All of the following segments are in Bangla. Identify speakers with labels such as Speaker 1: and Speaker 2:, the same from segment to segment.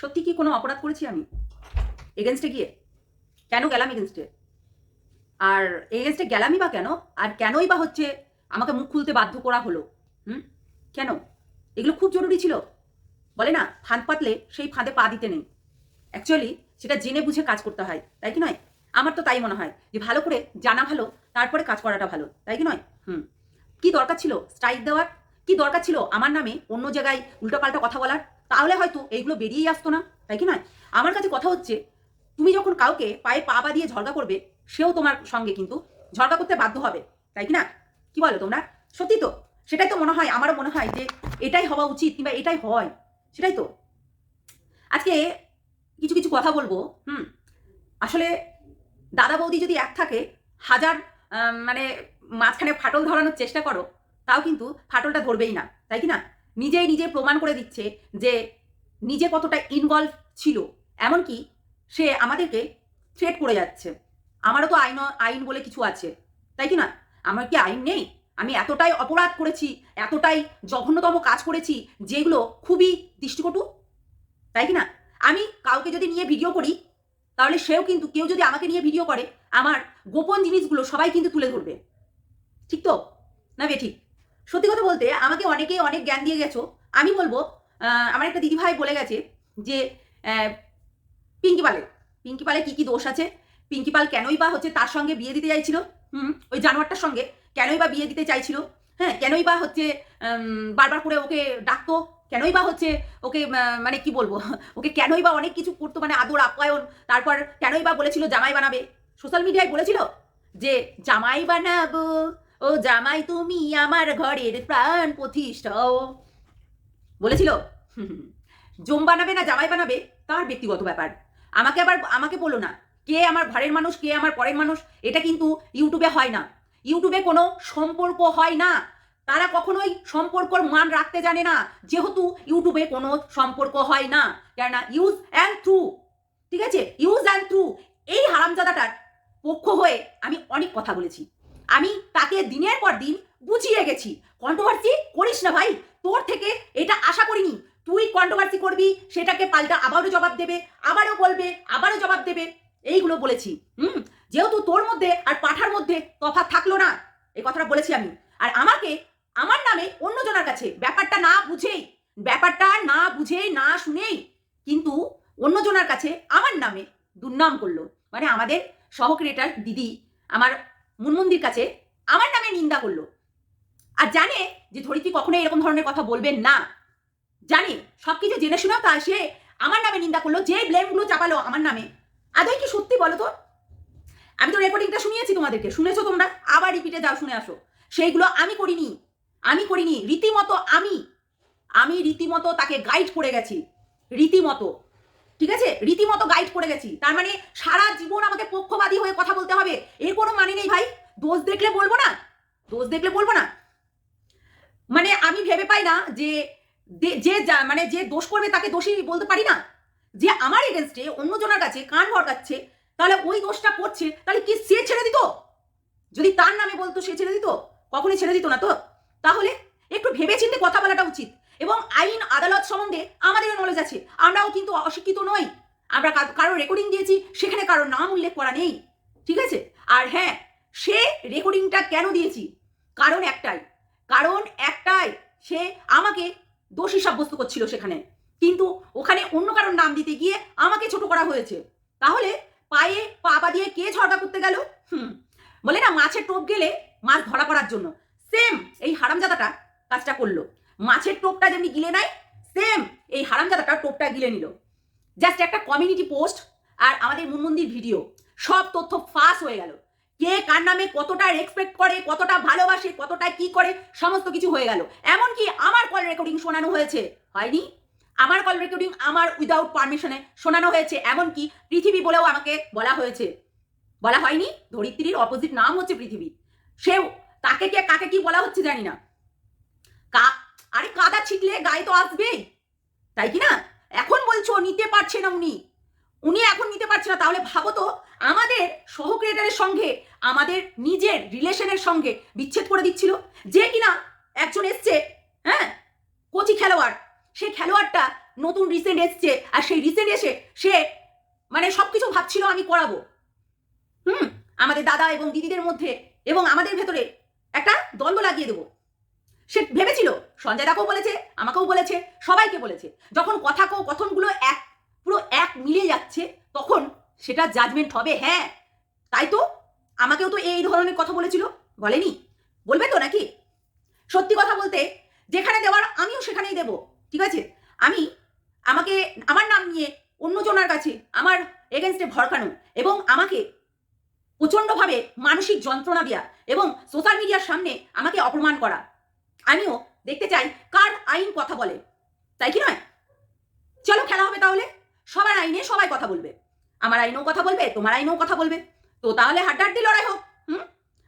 Speaker 1: সত্যি কি কোনো অপরাধ করেছি আমি? এগেনস্টে গিয়ে? কেন গেলাম এগেনস্টে আর এগেনস্টে গেলামই বা কেন? আর কেনই বা হচ্ছে আমাকে মুখ খুলতে বাধ্য করা হলো? হুম? কেন? এগুলো খুব জরুরি ছিল। বলে না, ফাঁদ পাতলে সেই ফাঁদে পা দিতে নেই। অ্যাকচুয়ালি সেটা জেনে বুঝে কাজ করতে হয়, তাই কি নয়? আমার তো তাই মনে হয় যে ভালো করে জানা ভালো, তারপরে কাজ করাটা ভালো, তাই কি নয়? হুম। কি দরকার ছিল? স্ট্রাইক দেওয়ার? কি দরকার ছিল? আমার নামে অন্য জায়গায় উল্টোপাল্টা কথা বলার? তাহলে হয়তো এইগুলো বেরিয়েই আসতো না, তাই কি নয়? আমার কাছে কথা হচ্ছে, তুমি যখন কাউকে পায়ে পা বা দিয়ে ঝগড়া করবে, সেও তোমার সঙ্গে কিন্তু ঝগড়া করতে বাধ্য হবে, তাই কি না? কি বলো তোমরা? সত্যি তো? সেটাই তো মনে হয়, আমারও মনে হয় যে এটাই হওয়া উচিত কিংবা এটাই হয়, সেটাই তো? আজকে কিছু কিছু কথা বলব, হুম? আসলে দাদা বৌদি যদি এক থাকে, হাজার মানে মাঝখানে ফাটল ধরানোর চেষ্টা করো, তাও কিন্তু ফাটলটা ধরবেই না, তাই কি না? নিজেই নিজে প্রমাণ করে দিচ্ছে যে নিজে কতটা ইনভলভ ছিল। এমনকি সে আমাদেরকে থ্রেট করে যাচ্ছে। আমারও তো আইন আইন বলে কিছু আছে। তাই কি না আমার কি আইন নেই? আমি এতটাই অপরাধ করেছি, এতটাই জঘন্যতম কাজ করেছি, যেগুলো খুবই দৃষ্টিকটু? তাই কি না? আমি কাউকে যদি নিয়ে ভিডিও করি, তাহলে সেও কিন্তু, কেউ যদি আমাকে নিয়ে ভিডিও করে, আমার গোপন জিনিসগুলো সবাই কিন্তু তুলে ধরবে। ঠিক তো? না বে ঠিক? সত্যি কথা বলতে আমাকে অনেকে অনেক জ্ঞান দিয়ে গেছো। আমি বলব আমার একটা দিদিভাই বলে গেছে যে পিঙ্কি পালের। পিঙ্কি পালে কি কি দোষ আছে? পিঙ্কি পাল কেনই বা হচ্ছে তার সঙ্গে বিয়ে দিতে চাইছিল? হুম, ওই জানোয়ারটার সঙ্গে কেনই বা বিয়ে দিতে চাইছিল? হ্যাঁ কেনই বা হচ্ছে বারবার করে ওকে ডাকতো? কেনই বা হচ্ছে ওকে মানে কি বলব? ওকে কেনই বা অনেক কিছু করতো মানে আদর, আপ্যায়ন, তারপর কেনই বা বলেছিল জামাই বানাবে? সোশ্যাল মিডিয়ায় বলেছিল যে, জামাই বানাবো ও জামাই তুমি আমার ঘরের প্রাণ প্রতিষ্ঠাও। বলেছিল জম বানাবে না, জামাই বানাবে? তার ব্যক্তিগত ব্যাপার। আমাকে আবার, আমাকে বলো না, কে আমার ঘরের মানুষ, কে আমার পরের মানুষ? এটা কিন্তু ইউটিউবে হয় না। ইউটিউবে কোনো সম্পর্ক হয় না। তারা কখনোই সম্পর্কর মান রাখতে জানে না। যেহেতু ইউটিউবে কোনো সম্পর্ক হয় না। কেননা ইউজ অ্যান্ড থ্রু ঠিক আছে? ইউজ অ্যান্ড থ্রু এই হারামজাদাটার পক্ষ হয়ে আমি অনেক কথা বলেছি। আমি তাকে দিনের পর দিন বুঝিয়ে গেছি। কন্ট্রোভার্সি করিস না ভাই। তোর থেকে এটা আশা করিনি। তুই কন্ট্রোভার্সি করবি, সেটাকে পাল্টা আবারও জবাব দেবে, আবারও বলবে, আবারও জবাব দেবে। এইগুলো বলেছি, হুম? যেহেতু তোর মধ্যে আর পাঠার মধ্যে তফাৎ থাকল না এই কথাটা বলেছি আমি। আর আমাকে, আমার নামে অন্যজনের কাছে ব্যাপারটা না বুঝেই, ব্যাপারটা না বুঝেই, না শুনেই কিন্তু অন্যজনের কাছে আমার নামে দুর্নাম করল। মানে আমাদের সহ ক্রিয়েটার দিদি, আমার মুনমন্দির কাছে আমার নামে নিন্দা করল। আর জানে যে ধরিত্রী কখনোই এরকম ধরনের কথা বলবেন না। জানে, সবকিছু জেনে শুনেও তা সে আমার নামে নিন্দা করল, যে ব্লেমগুলো চাপালো আমার নামে। আদৌ কি সত্যি বলো তো? আমি তো রেকর্ডিংটা শুনিয়েছি তোমাদেরকে, শুনেছো তোমরা? আবার রিপিটে যাও, শুনে আসো। সেইগুলো আমি করিনি আমি করিনি, রীতিমতো আমি আমি রীতিমতো তাকে গাইড করে গেছি, রীতিমতো। ঠিক আছে? রীতিমতো গাইড করে গেছি। তার মানে সারা জীবন আমাকে পক্ষপাতী হয়ে কথা বলতে হবে। এর কোনো মানে নেই ভাই। দোষ দেখলে বলব না? দোষ দেখলে বলব না? মানে আমি ভেবে পাই না যে যে মানে যে দোষ করবে তাকে দোষী বলতে পারি না। যে আমার এগেনস্টে অন্যজনের কাছে কান ভরকাচ্ছে, তাহলে ওই দোষটা করছে, তাহলে কি সে ছেড়ে দিত? যদি তার নামে বলতো সে ছেড়ে দিত? কখনই ছেড়ে দিত না তো? তাহলে একটু ভেবে চিন্তে কথা বলাটা উচিত। এবং আইন আদালত সম্বন্ধে আমাদেরও নলেজ আছে। আমরাও কিন্তু অশিক্ষিত নই। আমরা কারও রেকর্ডিং দিয়েছি, সেখানে কারও নাম উল্লেখ করা নেই। ঠিক আছে? আর হ্যাঁ সে রেকর্ডিংটা কেন দিয়েছি? কারণ একটাই। কারণ একটাই, সে আমাকে দোষী সাব্যস্ত করছিল সেখানে। কিন্তু ওখানে অন্য কারোর নাম দিতে গিয়ে আমাকে ছোট করা হয়েছে। তাহলে পায়ে পা পা দিয়ে কে ঝগড়া করতে গেল? হুম। বলে না, মাছের টোপ গেলে মাছ ধরা পড়ার জন্য। সেম এই হারামজাদাটা কাজটা করল। মাছের টোপটা যেমনি গিলে নেয় সেম এই হারামজাদাটা টোপটা গিলে নিল। জাস্ট একটা কমিউনিটি পোস্ট আর আমাদের মুনমন্দির ভিডিও সব তথ্য ফাঁস হয়ে গেল। কে কার নামে কতটা রেসপেক্ট করে, কতটা ভালোবাসে, কতটা কি করে, সমস্ত কিছু হয়ে গেল। এমনকি আমার কল রেকর্ডিং শোনানো হয়েছে। হয়নি? আমার কল রেকর্ডিং আমার উইদাউট পারমিশনে শোনানো হয়েছে। এমনকি পৃথিবী বলেও আমাকে বলা হয়েছে। বলা হয়নি? ধরিত্রীর অপোজিট নাম হচ্ছে পৃথিবী। সেও, তাকে কে, কাকে কি বলা হচ্ছে জানি না। আরে কাদা ছিটলে গায়ে তো আসবেই। তাই কি না? এখন বলছো নিতে পারছে না উনি। উনি এখন নিতে পারছে না। তাহলে ভাবো তো, আমাদের সহ ক্রিয়েটারের সঙ্গে, আমাদের নিজের রিলেশনের সঙ্গে বিচ্ছেদ করে দিচ্ছিল। যে কিনা একজন এসছে হ্যাঁ? কোচি খেলোয়াড়। সেই খেলোয়াড়টা নতুন রিসেন্ট এসছে আর সেই রিসেন্ট এসে সে মানে সব কিছু ভাবছিল আমি করাবো। হুম? আমাদের দাদা এবং দিদিদের মধ্যে এবং আমাদের ভেতরে একটা দ্বন্দ্ব লাগিয়ে দেবো। সে ভেবেছিল, সঞ্জয় দাকেও বলেছে, আমাকেও বলেছে, সবাইকে বলেছে। যখন কথা কো কথনগুলো এক, পুরো এক মিলে যাচ্ছে, তখন সেটা জাজমেন্ট হবে হ্যাঁ। তাই তো আমাকেও তো এই ধরনের কথা বলেছিল। বলেনি? বলবে তো নাকি? সত্যি কথা বলতে, যেখানে দেওয়ার আমিও সেখানেই দেব, ঠিক আছে? আমি আমাকে, আমার নাম নিয়ে অন্যজনের কাছে, আমার এগেনস্টে ভড়কানো এবং আমাকে প্রচণ্ডভাবে মানসিক যন্ত্রণা দেওয়া এবং সোশ্যাল মিডিয়ার সামনে আমাকে অপমান করা। আমিও দেখতে চাই কার আইন কথা বলে। তাই কি নয়? চলো খেলা হবে তাহলে। সবার আইনে সবাই কথা বলবে। আমার আইনেও কথা বলবে, তোমার আইনেও কথা বলবে। তো তাহলে হাড্ডাহাড্ডি লড়াই হোক, হুম?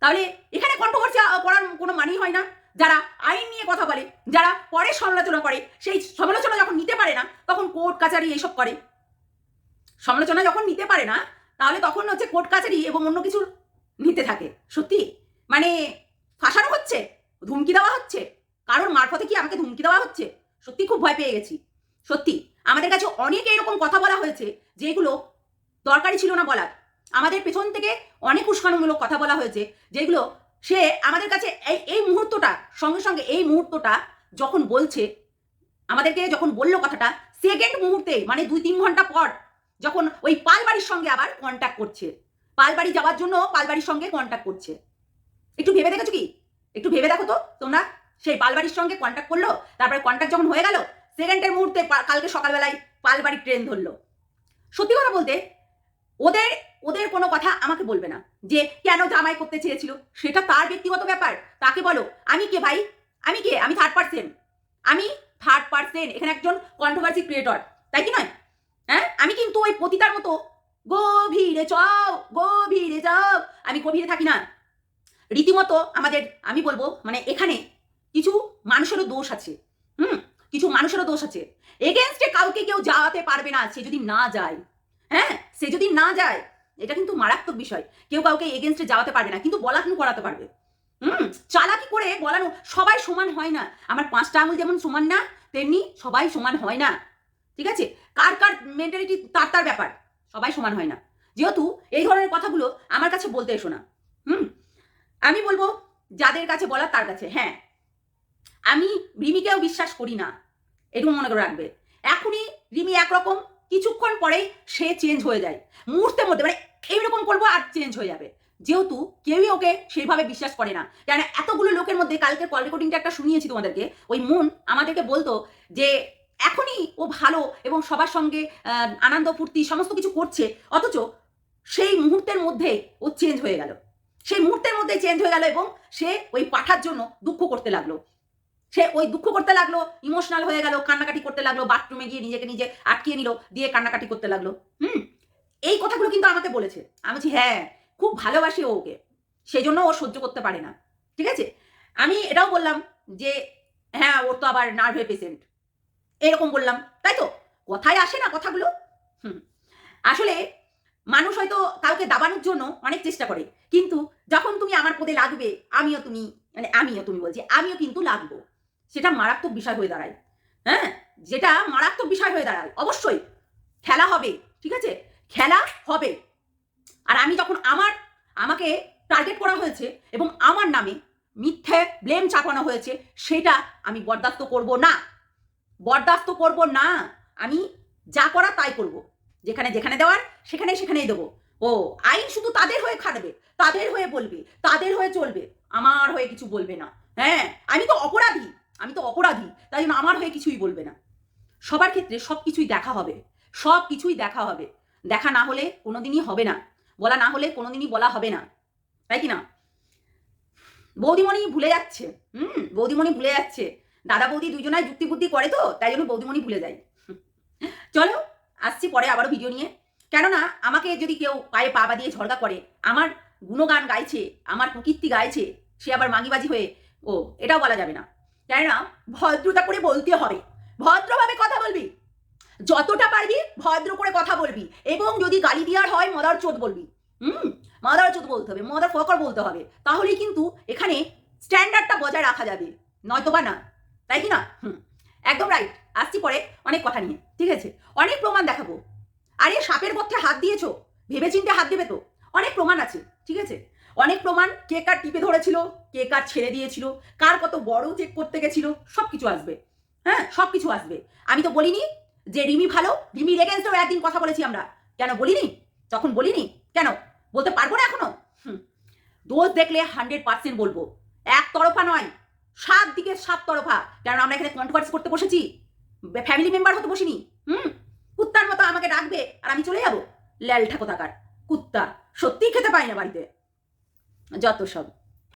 Speaker 1: তাহলে এখানে কন্ট্রোভার্সি করার কোনো মানেই হয় না। যারা আইন নিয়ে কথা বলে, যারা পরে সমালোচনা করে, সেই সমালোচনা যখন নিতে পারে না, তখন কোর্ট কাচারি এইসব করে। সমালোচনা যখন নিতে পারে না, তাহলে তখন হচ্ছে কোর্ট কাচারি এবং অন্য কিছু নিতে থাকে। সত্যি? মানে ফাঁসানো হচ্ছে? ধুমকি দেওয়া হচ্ছে? কারোর মারফতে কি আমাকে ধুমকি দেওয়া হচ্ছে? সত্যি খুব ভয় পেয়ে গেছি। সত্যি, আমাদের কাছে অনেক এরকম কথা বলা হয়েছে, যেগুলো দরকারি ছিল না বলার। আমাদের পেছন থেকে অনেক উস্কানোমূলক কথা বলা হয়েছে, যেগুলো সে আমাদের কাছে এই এই মুহূর্তটা, সঙ্গে সঙ্গে এই মুহূর্তটা যখন বলছে, আমাদেরকে যখন বলল কথাটা সেকেন্ড মুহূর্তে মানে দুই তিন ঘণ্টা পর, যখন ওই পালবাড়ির সঙ্গে আবার কন্ট্যাক্ট করছে। পালবাড়ি যাওয়ার জন্য পালবাড়ির সঙ্গে কন্ট্যাক্ট করছে। একটু ভেবে দেখেছ কি? ভেবে দেখো তো, তোমরা সেই পালবাড়ির সঙ্গে কন্ট্যাক্ট করল, তারপরে কন্ট্যাক্ট যখন হয়ে গেল, সেকেন্ডের মুহূর্তে কালকে সকালবেলায় পালবাড়ির ট্রেন ধরলো। সত্যি কথা বলতে, ওদের ওদের কোনো কথা আমাকে বলবে না যে, কেন জামাই করতে চেয়েছিল? সেটা তার ব্যক্তিগত ব্যাপার। তাকে বলো, আমি কে ভাই? আমি কে? আমি থার্ড পার্সেন আমি থার্ড পার্সেন এখানে একজন কন্ট্রোভার্সি ক্রিয়েটর তাই কি নয়? হ্যাঁ? আমি কিন্তু ওই পতিতার মতো, গভীরে চাও গভীরে যাও। আমি গভীরে থাকি না। রীতিমতো আমাদের, আমি বলব মানে এখানে কিছু মানুষেরও দোষ আছে, হুম? কিছু মানুষেরও দোষ আছে। এগেনস্টে কাউকে কেউ যাওয়াতে পারবে না, সে যদি না যায় হ্যাঁ? সে যদি না যায়, এটা কিন্তু মারাত্মক বিষয়। কেউ কাউকে এগেনস্টে যাওয়াতে পারবে না, কিন্তু বলানো করাতে পারবে, হুম? চালাকি করে বলানো সবাই সমান হয় না। আমার পাঁচটা আঙুল যেমন সমান না, তেমনি সবাই সমান হয় না, ঠিক আছে? কার কার মেন্টালিটি তার তার ব্যাপার, সবাই সমান হয় না। যেহেতু এই ধরনের কথাগুলো আমার কাছে বলতে এসো না, হুম? আমি বলব যাদের কাছে বলার, তার কাছে। হ্যাঁ। আমি রিমিকেও বিশ্বাস করি না। এটুকু মনে করে রাখবে। এখনই রিমি একরকম, কিছুক্ষণ পরেই সে চেঞ্জ হয়ে যায়। মুহূর্তের মধ্যে মানে এইরকম করব আর চেঞ্জ হয়ে যাবে। যেহেতু কেউই ওকে সেইভাবে বিশ্বাস করে না। কেন, এতগুলো লোকের মধ্যে কালকে কল রেকর্ডিংটা একটা শুনিয়েছি তোমাদেরকে। ওই মন আমাদেরকে বলতো যে, এখনই ও ভালো এবং সবার সঙ্গে আনন্দ, ফুর্তি, সমস্ত কিছু করছে। অথচ সেই মুহূর্তের মধ্যে ও চেঞ্জ হয়ে গেল। সেই মুহূর্তের মধ্যে চেঞ্জ হয়ে গেল এবং সে ওই পাঠার জন্য দুঃখ করতে লাগল। সে ওই দুঃখ করতে লাগল ইমোশনাল হয়ে গেল, কান্নাকাটি করতে লাগল বাথরুমে গিয়ে নিজেকে নিজে আটকিয়ে নিল, দিয়ে কান্নাকাটি করতে লাগল। হুম? এই কথাগুলো কিন্তু আমাকে বলেছে। আমি বলছি হ্যাঁ খুব ভালোবাসি ওকে। সেই জন্য ও সহ্য করতে পারে না। ঠিক আছে? আমি এটাও বললাম যে হ্যাঁ ওর তো আবার নার্ভের পেশেন্ট এরকম বললাম, তাই তো? কথায় আসে না কথাগুলো? হুম। আসলে মানুষ হয়তো কাউকে দাবানোর জন্য অনেক চেষ্টা করে। কিন্তু যখন তুমি আমার পদে লাগবে, আমিও তুমি মানে আমিও তুমি বলছি, আমিও কিন্তু লাগবো। সেটা মারাত্মক বিষয় হয়ে দাঁড়ায়। হ্যাঁ? যেটা মারাত্মক বিষয় হয়ে দাঁড়ায়, অবশ্যই। খেলা হবে, ঠিক আছে? খেলা হবে। আর আমি যখন আমার, আমাকে টার্গেট করা হয়েছে এবং আমার নামে মিথ্যে ব্লেম চাপানো হয়েছে, সেটা আমি বরদাস্ত করব না। বরদাস্ত করব না। আমি যা করা তাই করব। যেখানে যেখানে দেওয়ার সেখানে সেখানেই দেবো। ও আইন শুধু তাদের হয়ে খাটবে, তাদের হয়ে বলবে, তাদের হয়ে চলবে, আমার হয়ে কিছু বলবে না। হ্যাঁ আমি তো অপরাধী, আমি তো অপরাধী, তাই জন্য আমার হয়ে কিছুই বলবে না। সবার ক্ষেত্রে সব কিছুই দেখা হবে, সব কিছুই দেখা হবে। দেখা না হলে কোনোদিনই হবে না, বলা না হলে কোনোদিনই বলা হবে না, তাই কি না? বৌদিমণি ভুলে যাচ্ছে, হুম, বৌদিমণি ভুলে যাচ্ছে। দাদা বৌদি দুজনায় যুক্তি বুদ্ধি করে তো, তাই জন্য বৌদিমণি ভুলে যায়। চলো, আসছি পরে আবারও ভিডিও নিয়ে। কেননা আমাকে যদি কেউ পায়ে পা দিয়ে ঝড়গা করে, আমার গুণগান গাইছে, আমার প্রকৃতি গাইছে, সে আবার মাগিবাজি হয়ে, ও, এটাও বলা যাবে না। কেননা ভদ্রতা করে বলতে হবে। ভদ্রভাবে কথা বলবি। যতটা পারবি ভদ্র করে কথা বলবি। এবং যদি গালি দেওয়ার হয় মদার চোদ বলবি। হুম? মদার চোদ বলতে হবে মদার ফকর বলতে হবে। তাহলেই কিন্তু এখানে স্ট্যান্ডার্ডটা বজায় রাখা যাবে। নয়তো বা না। তাই কি না? হুম। একদম রাইট আসছি পরে অনেক কথা নিয়ে। ঠিক আছে? অনেক প্রমাণ দেখাবো। আরে সাপের মধ্যে হাত দিয়েছ। ভেবে চিন্তে হাত দেবে তো। অনেক প্রমাণ আছে, ঠিক আছে? অনেক প্রমাণ। কে কার টিপে ধরেছিল, কে কার ছেড়ে দিয়েছিল, কার কত বড় চেক করতে গেছিল সব কিছু আসবে। হ্যাঁ সব কিছু আসবে। আমি তো বলিনি যে রিমি ভালো রিমির এগেনস্টেও একদিন কথা বলেছি আমরা। কেন বলিনি? তখন বলিনি, কেন? বলতে পারব না এখনও। দোষ দেখলে হান্ড্রেড পার্সেন্ট বলব। এক তরফা নয়, সাত দিকে সাত তরফা। কারণ আমরা এখানে কন্ট্রোভার্সি করতে বসেছি। ফ্যামিলি মেম্বার হতে বসিনি। হুম। কুত্তার মতো আমাকে ডাকবে আর আমি চলে যাব। ল্যালঠা কোথাকার? কুত্তা। সত্যিই খেতে পাই না বাড়িতে। যত সব।